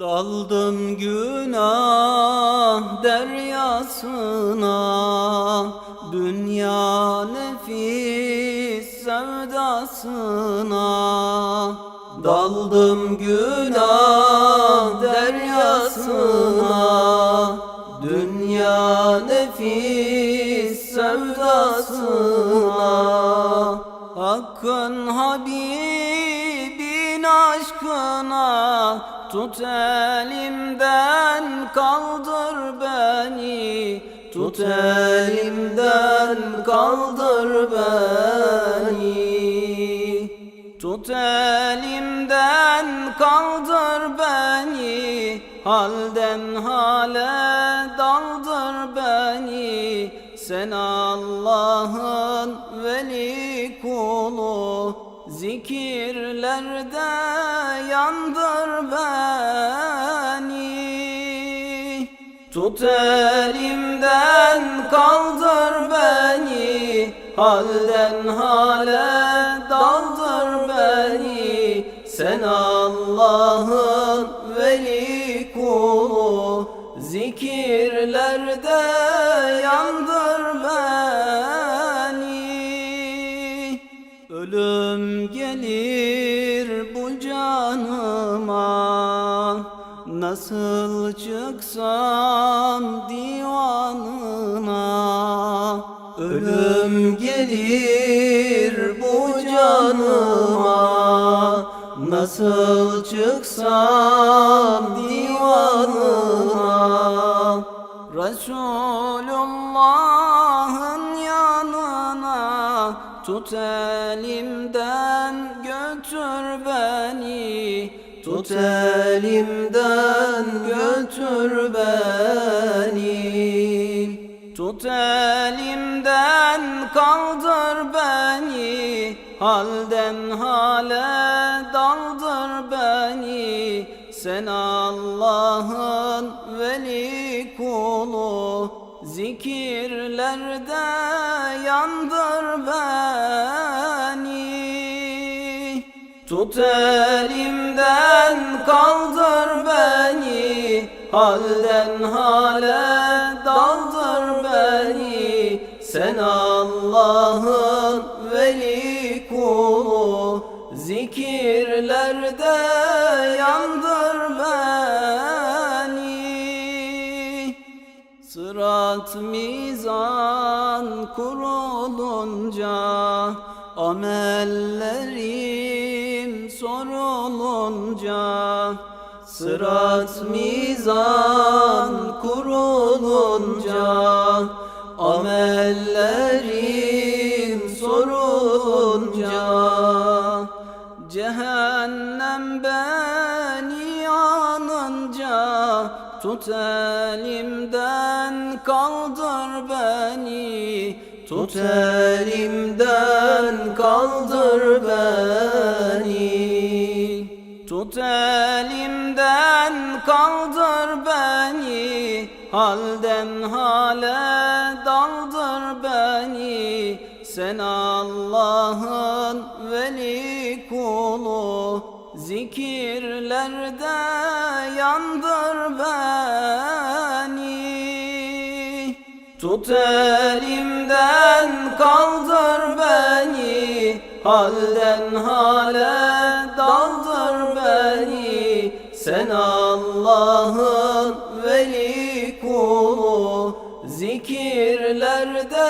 Daldım günah deryasına Dünya nefis sevdasına. Daldım günah Tut elimden kaldır beni. Tut elimden kaldır beni. Tut elimden kaldır beni. Halden hale daldır beni. Sen Allah'ın veli kulu Zikirlerde yandır beni. Tut elimden kaldır beni. Halden hale daldır beni. Sen Allah'ın veli kulu Zikirlerde yandır beni gelir bu canıma. Nasıl çıksam divanına? Ölüm gelir bu canıma. Nasıl çıksam divanına? Resulullah'ın yanına Tut elimden Tut elimden götür beni. Tut elimden kaldır beni. Halden hale daldır beni. Sen Allah'ın veli kulu. Zikirlerde yandır beni Tut elimden kaldır beni. Halden hale daldır beni. Sen Allah'ın veli kulu Zikirlerde yandır beni. Sırat mizan kurulunca Amellerim sorulunca Sırat mizan kurulunca Amellerim sorulunca Cehennem beni anınca Tut elimden kaldır beni Tut elimden kaldır beni. Tut elimden kaldır beni. Halden hale daldır beni. Sen Allah'ın veli kulu. Zikirlerde yandır beni Tut elimden kaldır beni. Halden hale daldır beni. Sen Allah'ın veli kulu. Zikirlerde